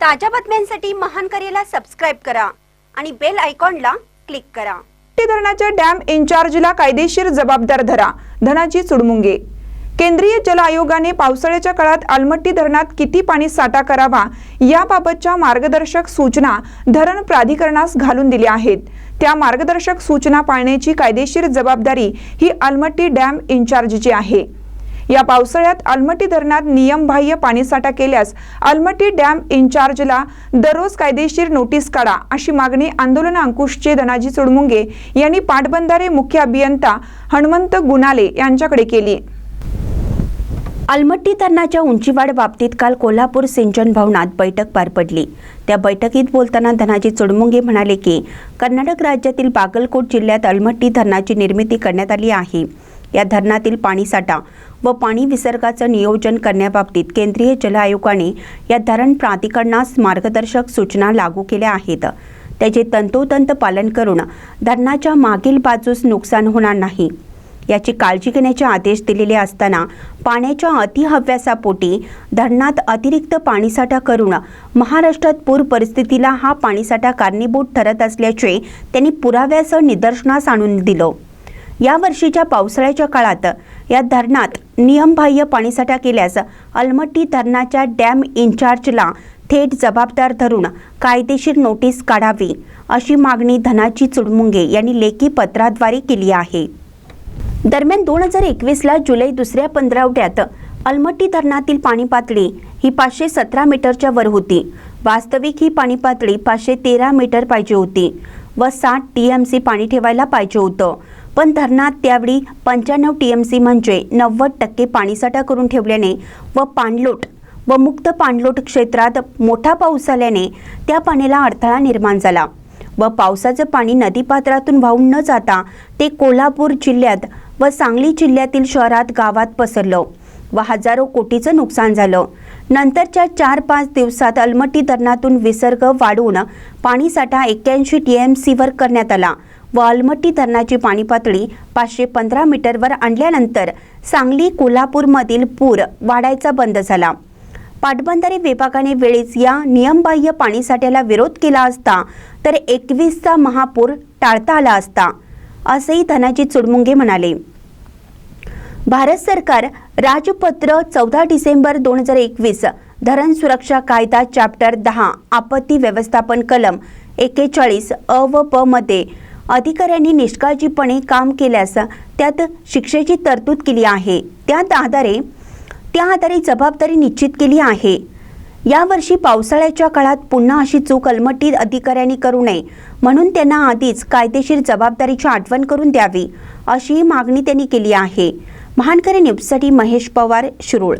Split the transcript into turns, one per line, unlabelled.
ताज्या बातम्यांसाठी महान करेला सबस्क्राईब करा आणि बेल आयकॉनला क्लिक करा.
धरणाच्या डॅम इन्चार्जला कायदेशीर जबाबदार धरा. धनाजी चुडमुंगे केंद्रीय जल आयोगाने पावसाळ्याच्या काळात आलमट्टी धरणात किती पाणी साठा करावा याबाबतच्या मार्गदर्शक सूचना धरण प्राधिकरणास घालून दिल्या आहेत. त्या मार्गदर्शक सूचना पाळण्याची कायदेशीर जबाबदारी ही आलमट्टी डॅम इन्चार्जची आहे. या पावसाळ्यात अलमट्टी धरणात नियमबाह्य पाणीसाठा केल्यास अलमट्टी डॅम इन्चार्जला दररोज कायदेशीर नोटीस काढा अशी मागणी आंदोलन अंकुशचे धनाजी चुडमुंगे यांनी पाटबंधारे मुख्य अभियंता हनुमंत गुणाले यांच्याकडे केली.
अलमट्टी धरणाच्या उंचीवाढ बाबतीत काल कोल्हापूर सिंचन भवनात बैठक पार पडली. त्या बैठकीत बोलताना धनाजी चुडमुंगे म्हणाले की कर्नाटक राज्यातील बागलकोट जिल्ह्यात अलमट्टी धरणाची निर्मिती करण्यात आली आहे. या धरणातील पाणीसाठा व पाणी विसर्गाचं नियोजन करण्याबाबतीत केंद्रीय जल आयोगाने या धरण प्राधिकरणास मार्गदर्शक सूचना लागू केल्या आहेत. त्याचे तंतोतंत पालन करून धरणाच्या मागील बाजूस नुकसान होणार नाही. याची काळजी घेण्याचे आदेश दिलेले असताना पाण्याच्या अतिहव्यासापोटी धरणात अतिरिक्त पाणीसाठा करून महाराष्ट्रात पूर परिस्थितीला हा पाणीसाठा कारणीभूत ठरत असल्याचे त्यांनी पुराव्यासह निदर्शनास आणून दिलं. या वर्षीच्या पावसाळ्याच्या काळात या धरणात नियमबाह्य पाणीसाठा केल्यास अलमट्टी धरणाच्या डॅम इन्चार्जला थेट जबाबदार धरून कायदेशीर नोटीस काढावी अशी मागणी धनाजी चुडमुंगे यांनी लेखी पत्राद्वारे केली आहे. दरम्यान दोन हजार एकवीसला जुलै दुसऱ्या पंधरावड्यात अलमट्टी धरणातील पाणी पातळी ही पाचशे सतरा मीटरच्या वर होती. वास्तविक ही पाणी पातळी पाचशे तेरा मीटर पाहिजे होती व साठ टी एम सी पाणी ठेवायला पाहिजे होतं. पण धरणात त्यावेळी पंच्याण्णव टी एम सी म्हणजे नव्वद टक्के पाणीसाठा करून ठेवल्याने व पाणलोट व मुक्त पाणलोट क्षेत्रात मोठा पाऊस आल्याने त्या पाण्याला अडथळा निर्माण झाला व पावसाचं पाणी नदीपात्रातून वाहून न जाता ते कोल्हापूर जिल्ह्यात व सांगली जिल्ह्यातील शहरात गावात पसरलं व हजारो कोटीचं नुकसान झालं. नंतरच्या चार पाच दिवसात अलमट्टी धरणातून विसर्ग वाढवून पाणीसाठा एक्क्याऐंशी टी एम सीवर करण्यात आला. वालमट्टी धरणाची पाणी पातळी पाचशे पंधरा मीटरवर आणल्यानंतर सांगली कोल्हापूरमधील पूर वाढायचा बंद झाला. पाटबंधारे विभागाने वेळीच या नियमबाह्य पाणीसाठ्याला विरोध केला असता तर एकवीसचा महापूर टाळता आला असता असेही धनाजी चुडमुंगे म्हणाले. भारत सरकार राजपत्र चौदा डिसेंबर दोन हजार एकवीस धरण सुरक्षा कायदा चॅप्टर दहा आपत्ती व्यवस्थापन कलम एकेचाळीस अ व प मध्ये अधिकाऱ्यांनी निष्काळजीपणे काम केल्यास त्यात शिक्षेची तरतूद केली आहे. त्यात आधारे त्या आधारे जबाबदारी निश्चित केली आहे. यावर्षी पावसाळ्याच्या काळात पुन्हा अशी चूक अलमट्टी अधिकाऱ्यांनी करू नये म्हणून त्यांना आधीच कायदेशीर जबाबदारीची आठवण करून द्यावी अशी मागणी त्यांनी केली आहे. महानकरी न्यूजसाठी महेश पवार शिरोळ.